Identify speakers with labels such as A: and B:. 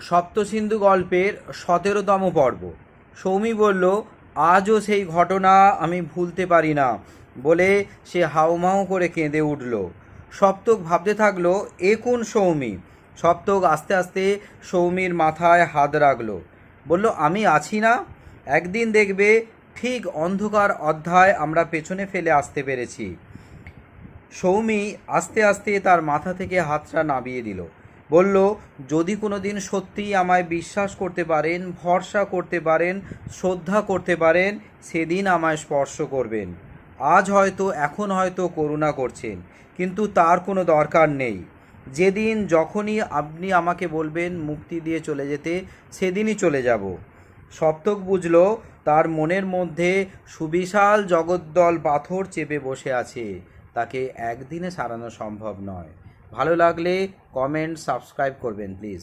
A: সপ্তসিন্ধু গল্পের সতেরোতম পর্ব। সৌমি বলল, আজও সেই ঘটনা আমি ভুলতে পারি না বলে সে হাউমাউ করে কেঁদে উঠল। সপ্তক ভাবতে থাকল, এ কোন সৌমি? সপ্তক আস্তে আস্তে সৌমির মাথায় হাত রাখল। বলল, আমি আছি না। একদিন দেখবে ঠিক অন্ধকার অধ্যায় আমরা পেছনে ফেলে আসতে পেরেছি সৌমি আস্তে আস্তে তার মাথা থেকে হাতটা নামিয়ে দিল। বলল, যদি কোনো দিন সত্যিই আমায় বিশ্বাস করতে পারেন, ভরসা করতে পারেন, শ্রদ্ধা করতে পারেন, সেদিন আমায় স্পর্শ করবেন। আজ হয়তো, এখন হয়তো করুণা করছেন, কিন্তু তার কোনো দরকার নেই। যেদিন যখনই আপনি আমাকে বলবেন মুক্তি দিয়ে চলে যেতে, সেদিনই চলে যাব। সপ্তক বুঝল, তার মনের মধ্যে সুবিশাল জগদ্দল পাথর চেপে বসে আছে। তাকে একদিনে সারানো সম্ভব নয়। ভালো লাগলে কমেন্ট সাবস্ক্রাইব করবেন প্লিজ